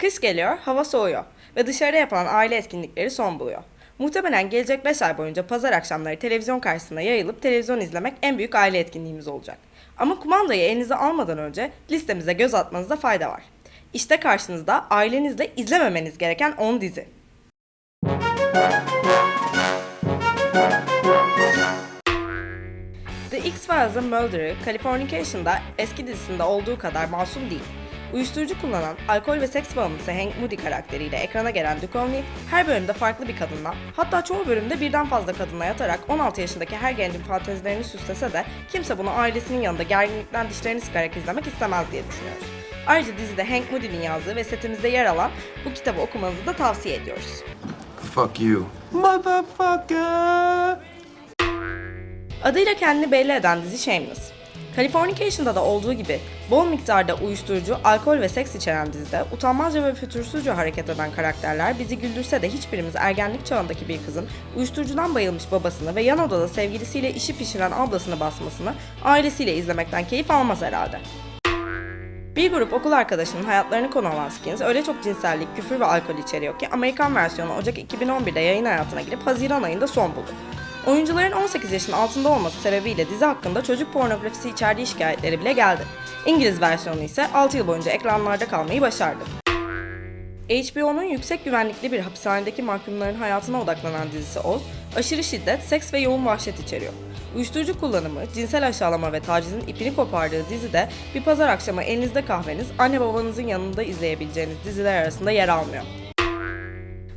Kış geliyor, hava soğuyor ve dışarıda yapılan aile etkinlikleri son buluyor. Muhtemelen gelecek 5 ay boyunca pazar akşamları televizyon karşısında yayılıp televizyon izlemek en büyük aile etkinliğimiz olacak. Ama kumandayı elinize almadan önce listemize göz atmanızda fayda var. İşte karşınızda ailenizle izlememeniz gereken 10 dizi. The X-Files'ın Mulder'ı Californication'da eski dizisinde olduğu kadar masum değil. Uyuşturucu kullanan, alkol ve seks bağımlısı Hank Moody karakteriyle ekrana gelen Duchovny, her bölümde farklı bir kadınla, hatta çoğu bölümde birden fazla kadınla yatarak 16 yaşındaki her gencin fantezilerini süslese de kimse bunu ailesinin yanında gerginlikten dişlerini sıkarak izlemek istemez diye düşünüyoruz. Ayrıca dizide Hank Moody'nin yazdığı ve setimizde yer alan bu kitabı okumanızı da tavsiye ediyoruz. Fuck you. Motherfucker! Adıyla kendini belli eden dizi Shameless. Californication'da da olduğu gibi bol miktarda uyuşturucu, alkol ve seks içeren dizide utanmazca ve fütursuzca hareket eden karakterler bizi güldürse de hiçbirimiz ergenlik çağındaki bir kızın uyuşturucudan bayılmış babasını ve yan odada sevgilisiyle işi pişiren ablasını basmasını ailesiyle izlemekten keyif almaz herhalde. Bir grup okul arkadaşının hayatlarını konu alan Skins öyle çok cinsellik, küfür ve alkol içeriyor ki Amerikan versiyonu Ocak 2011'de yayın hayatına girip Haziran ayında son buldu. Oyuncuların 18 yaşın altında olması sebebiyle dizi hakkında çocuk pornografisi içerdiği şikayetleri bile geldi. İngiliz versiyonu ise 6 yıl boyunca ekranlarda kalmayı başardı. HBO'nun yüksek güvenlikli bir hapishanedeki mahkumların hayatına odaklanan dizisi Oz, aşırı şiddet, seks ve yoğun vahşet içeriyor. Uyuşturucu kullanımı, cinsel aşağılama ve tacizin ipini kopardığı dizide bir pazar akşamı elinizde kahveniz, anne babanızın yanında izleyebileceğiniz diziler arasında yer almıyor.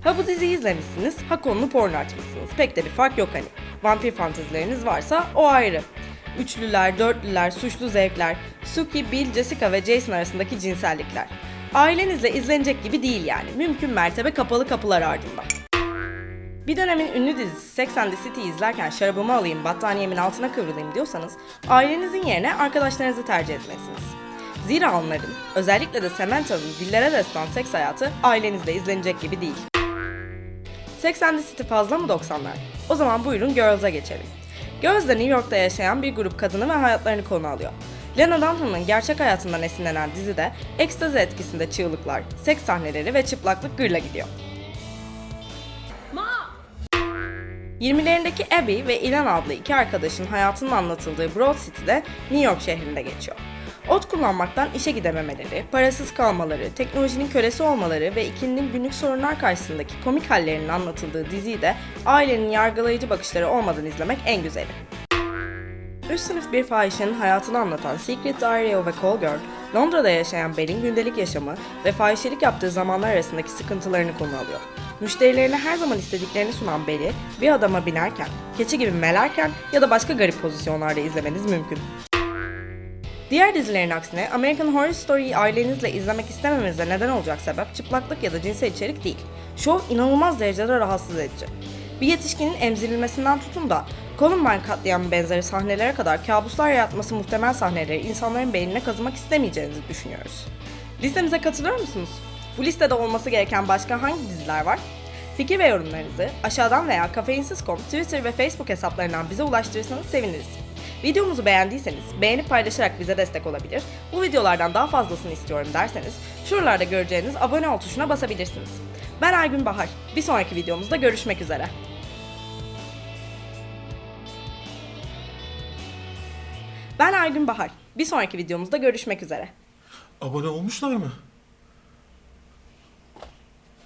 Ha bu diziyi izlemişsiniz, ha konulu porno açmışsınız. Pek de bir fark yok hani. Vampir fantezileriniz varsa o ayrı. Üçlüler, dörtlüler, suçlu zevkler, Suki, Bill, Jessica ve Jason arasındaki cinsellikler. Ailenizle izlenecek gibi değil yani. Mümkün mertebe kapalı kapılar ardında. Bir dönemin ünlü dizisi Sex and the City'yi izlerken şarabımı alayım, battaniyemin altına kıvrılayım diyorsanız ailenizin yerine arkadaşlarınızı tercih etmelisiniz. Zira onların, özellikle de Samantha'nın dillere destan seks hayatı ailenizle izlenecek gibi değil. Sex and the City fazla mı 90'lar? O zaman buyurun Girls'a geçelim. Girls de New York'ta yaşayan bir grup kadını ve hayatlarını konu alıyor. Lena Dunham'ın gerçek hayatından esinlenen dizide ekstazi etkisinde çığlıklar, seks sahneleri ve çıplaklık gırla gidiyor. 20'lerindeki Abby ve Ilan adlı iki arkadaşın hayatının anlatıldığı Broad City'de New York şehrinde geçiyor. Ot kullanmaktan işe gidememeleri, parasız kalmaları, teknolojinin kölesi olmaları ve ikilinin günlük sorunlar karşısındaki komik hallerinin anlatıldığı diziyi de ailenin yargılayıcı bakışları olmadan izlemek en güzeli. Üst sınıf bir fahişenin hayatını anlatan Secret Diary of a Call Girl, Londra'da yaşayan Belle'in gündelik yaşamı ve fahişelik yaptığı zamanlar arasındaki sıkıntılarını konu alıyor. Müşterilerine her zaman istediklerini sunan Belle'i bir adama binerken, keçi gibi melerken ya da başka garip pozisyonlarda izlemeniz mümkün. Diğer dizilerin aksine American Horror Story'yi ailenizle izlemek istememenize neden olacak sebep çıplaklık ya da cinsel içerik değil. Şov inanılmaz derecede rahatsız edici. Bir yetişkinin emzirilmesinden tutun da Columbine katliamı benzeri sahnelere kadar kabuslar yaratması muhtemel sahneleri insanların beynine kazımak istemeyeceğinizi düşünüyoruz. Listemize katılıyor musunuz? Bu listede olması gereken başka hangi diziler var? Fikir ve yorumlarınızı aşağıdan veya kafeinsiz.com Twitter ve Facebook hesaplarından bize ulaştırırsanız seviniriz. Videomuzu beğendiyseniz beğenip paylaşarak bize destek olabilir, bu videolardan daha fazlasını istiyorum derseniz şuralarda göreceğiniz abone ol tuşuna basabilirsiniz. Ben Aygün Bahar, bir sonraki videomuzda görüşmek üzere. Ben Aygün Bahar, bir sonraki videomuzda görüşmek üzere. Abone olmuşlar mı?